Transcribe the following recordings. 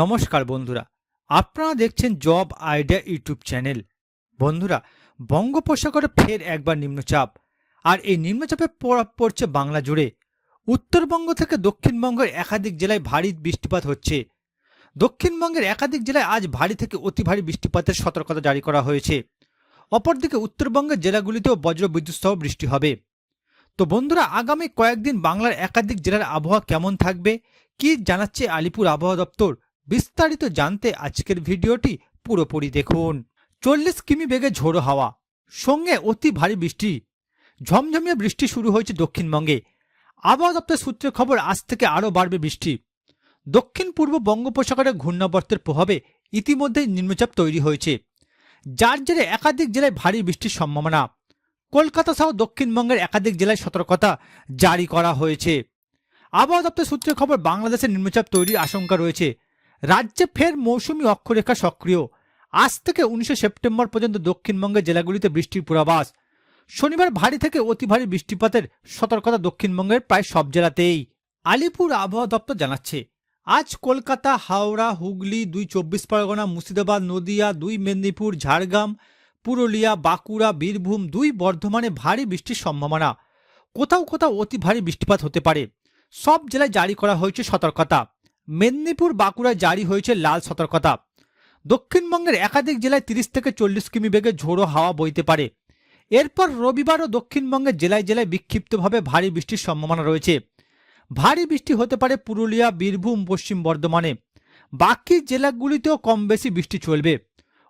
নমস্কার বন্ধুরা, আপনারা দেখছেন জব আইডিয়া ইউটিউব চ্যানেল। বন্ধুরা, বঙ্গোপসাগরে ফের একবার নিম্নচাপ, আর এই নিম্নচাপের প্রভাব পড়ছে বাংলা জুড়ে। উত্তরবঙ্গ থেকে দক্ষিণবঙ্গের একাধিক জেলায় ভারী বৃষ্টিপাত হচ্ছে। দক্ষিণবঙ্গের একাধিক জেলায় আজ ভারী থেকে অতি ভারী বৃষ্টিপাতের সতর্কতা জারি করা হয়েছে। অপরদিকে উত্তরবঙ্গের জেলাগুলিতেও বজ্র বিদ্যুৎ সহ বৃষ্টি হবে। তো বন্ধুরা, আগামী কয়েকদিন বাংলার একাধিক জেলার আবহাওয়া কেমন থাকবে, কি জানাচ্ছে আলিপুর আবহাওয়া দপ্তর? বিস্তারিত জানতে আজকের ভিডিওটি পুরোপুরি দেখুন। চল্লিশ কিমি বেগে ঝোড়ো হাওয়া, সঙ্গে অতি ভারী বৃষ্টি। ঝমঝমিয়ে বৃষ্টি শুরু হয়েছে দক্ষিণবঙ্গে। আবহাওয়া দপ্তর সূত্রে খবর, আজ থেকে আরও বাড়বে বৃষ্টি। দক্ষিণ পূর্ব বঙ্গোপসাগরে ঘূর্ণাবর্তের প্রভাবে ইতিমধ্যেই নিম্নচাপ তৈরি হয়েছে। যার জেরে একাধিক জেলায় ভারী বৃষ্টির সম্ভাবনা। কলকাতা সহ দক্ষিণবঙ্গের একাধিক জেলায় সতর্কতা জারি করা হয়েছে। আবহাওয়া দপ্তর সূত্রে খবর, বাংলাদেশে নিম্নচাপ তৈরির আশঙ্কা রয়েছে। রাজ্যে ফের মৌসুমী অক্ষরেখা সক্রিয়। আজ থেকে উনিশে সেপ্টেম্বর পর্যন্ত দক্ষিণবঙ্গের জেলাগুলিতে বৃষ্টির পূর্বাভাস। শনিবার ভারী থেকে অতি ভারী বৃষ্টিপাতের সতর্কতা দক্ষিণবঙ্গের প্রায় সব জেলাতেই। আলিপুর আবহাওয়া দপ্তর জানাচ্ছে, আজ কলকাতা, হাওড়া, হুগলি, দুই চব্বিশ পরগনা, মুর্শিদাবাদ, নদিয়া, দুই মেদিনীপুর, ঝাড়গ্রাম, পুরুলিয়া, বাঁকুড়া, বীরভূম দুই বর্ধমানে ভারী বৃষ্টির সম্ভাবনা। কোথাও কোথাও অতি ভারী বৃষ্টিপাত হতে পারে। সব জেলায় জারি করা হয়েছে সতর্কতা। মেদিনীপুর বাঁকুড়ায় জারি হয়েছে লাল সতর্কতা। দক্ষিণবঙ্গের একাধিক জেলায় তিরিশ থেকে চল্লিশ কিমি বেগে ঝোড়ো হাওয়া বইতে পারে। এরপর রবিবারও দক্ষিণবঙ্গের জেলায় জেলায় বিক্ষিপ্তভাবে ভারী বৃষ্টির সম্ভাবনা রয়েছে। ভারী বৃষ্টি হতে পারে পুরুলিয়া, বীরভূম, পশ্চিম বর্ধমানে। বাকি জেলাগুলিতেও কম বেশি বৃষ্টি চলবে।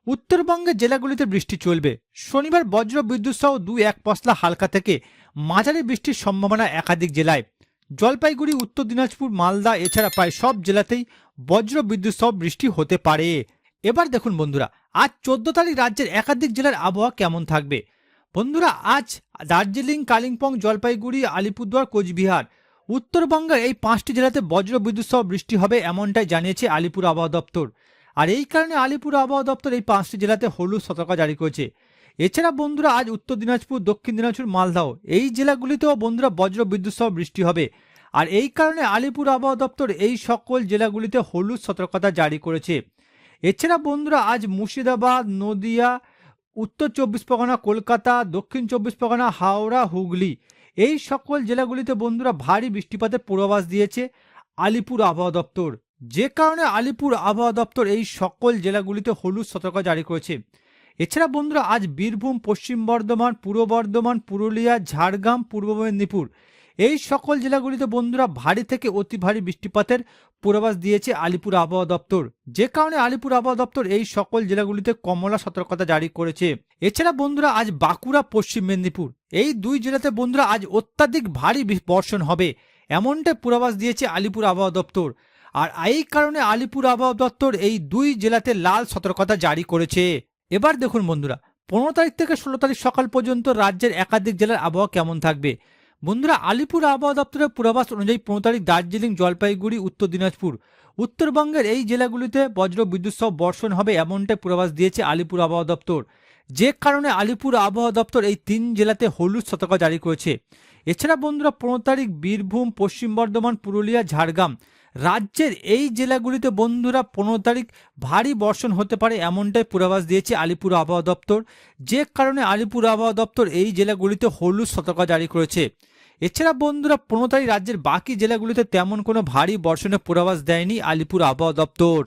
উত্তরবঙ্গের জেলাগুলিতে বৃষ্টি চলবে। শনিবার বজ্র, বিদ্যুৎ সহ দুই এক পশলা হালকা থেকে মাঝারি বৃষ্টির সম্ভাবনা একাধিক জেলায়। জলপাইগুড়ি, উত্তর দিনাজপুর, মালদা, এছাড়া প্রায় সব জেলাতেই বজ্র বিদ্যুৎ সহ বৃষ্টি হতে পারে। এবার দেখুন বন্ধুরা, আজ চোদ্দ তারিখ রাজ্যের একাধিক জেলার আবহাওয়া কেমন থাকবে? বন্ধুরা, আজ দার্জিলিং, কালিম্পং, জলপাইগুড়ি, আলিপুরদুয়ার, কোচবিহার, উত্তরবঙ্গের এই পাঁচটি জেলাতে বজ্র বিদ্যুৎ সহ বৃষ্টি হবে এমনটাই জানিয়েছে আলিপুর আবহাওয়া দপ্তর। আর এই কারণে আলিপুর আবহাওয়া দপ্তর এই পাঁচটি জেলাতে হলুদ সতর্কতা জারি করেছে। এছাড়া বন্ধুরা আজ উত্তর দিনাজপুর, দক্ষিণ দিনাজপুর, মালদাও, এই জেলাগুলিতেও বন্ধুরা বজ্র বিদ্যুৎ সহ বৃষ্টি হবে। আর এই কারণে আলিপুর আবহাওয়া দপ্তর এই সকল জেলাগুলিতে হলুদ সতর্কতা জারি করেছে। এছাড়া বন্ধুরা আজ মুর্শিদাবাদ, নদিয়া, উত্তর চব্বিশ পরগনা, কলকাতা, দক্ষিণ চব্বিশ পরগনা, হাওড়া, হুগলি এই সকল জেলাগুলিতে বন্ধুরা ভারী বৃষ্টিপাতের পূর্বাভাস দিয়েছে আলিপুর আবহাওয়া দপ্তর। যে কারণে আলিপুর আবহাওয়া দপ্তর এই সকল জেলাগুলিতে হলুদ সতর্কতা জারি করেছে। এছাড়া বন্ধুরা, আজ বীরভূম, পশ্চিম বর্ধমান, পূর্ব বর্ধমান, পুরুলিয়া, ঝাড়গ্রাম, পূর্ব মেদিনীপুর। এই সকল জেলাগুলিতে বন্ধুরা ভারী থেকে অতি ভারী বৃষ্টিপাতের পূর্বাভাস দিয়েছে আলিপুর আবহাওয়া দপ্তর। যে কারণে আলিপুর আবহাওয়া দপ্তর এই সকল জেলাগুলিতে কমলা সতর্কতা জারি করেছে। এছাড়া বন্ধুরা, আজ বাঁকুড়া, পশ্চিম মেদিনীপুর। এই দুই জেলাতে বন্ধুরা, আজ অত্যাধিক ভারী বর্ষণ হবে, এমনটাই পূর্বাভাস দিয়েছে আলিপুর আবহাওয়া দপ্তর। আর এই কারণে আলিপুর আবহাওয়া দপ্তর এই দুই জেলাতে লাল সতর্কতা জারি করেছে। এবার দেখুন বন্ধুরা, পনেরো তারিখ থেকে ষোলো তারিখ সকাল পর্যন্ত রাজ্যের একাধিক জেলার আবহাওয়া কেমন থাকবে? বন্ধুরা, আলিপুর আবহাওয়া দপ্তরের পূর্বাভাস অনুযায়ী পনেরো তারিখ দার্জিলিং, জলপাইগুড়ি, উত্তর দিনাজপুর। উত্তরবঙ্গের এই জেলাগুলিতে বজ্র, বিদ্যুৎ সহ বর্ষণ হবে এমনটাই পূর্বাভাস দিয়েছে আলিপুর আবহাওয়া দপ্তর। যে কারণে আলিপুর আবহাওয়া দপ্তর এই তিন জেলাতে হলুদ সতর্কতা জারি করেছে। এছাড়া বন্ধুরা, পনেরো তারিখ বীরভূম, পশ্চিম বর্ধমান, পুরুলিয়া, ঝাড়গ্রাম। রাজ্যের এই জেলাগুলিতে বন্ধুরা পনেরো তারিখ ভারী বর্ষণ হতে পারে এমনটাই পূর্বাভাস দিয়েছে আলিপুর আবহাওয়া দপ্তর। যে কারণে আলিপুর আবহাওয়া দপ্তর এই জেলাগুলিতে হলুদ সতর্কতা জারি করেছে। এছাড়া বন্ধুরা পনেরো তারিখ রাজ্যের বাকি জেলাগুলিতে তেমন কোনো ভারী বর্ষণের পূর্বাভাস দেয়নি আলিপুর আবহাওয়া দপ্তর।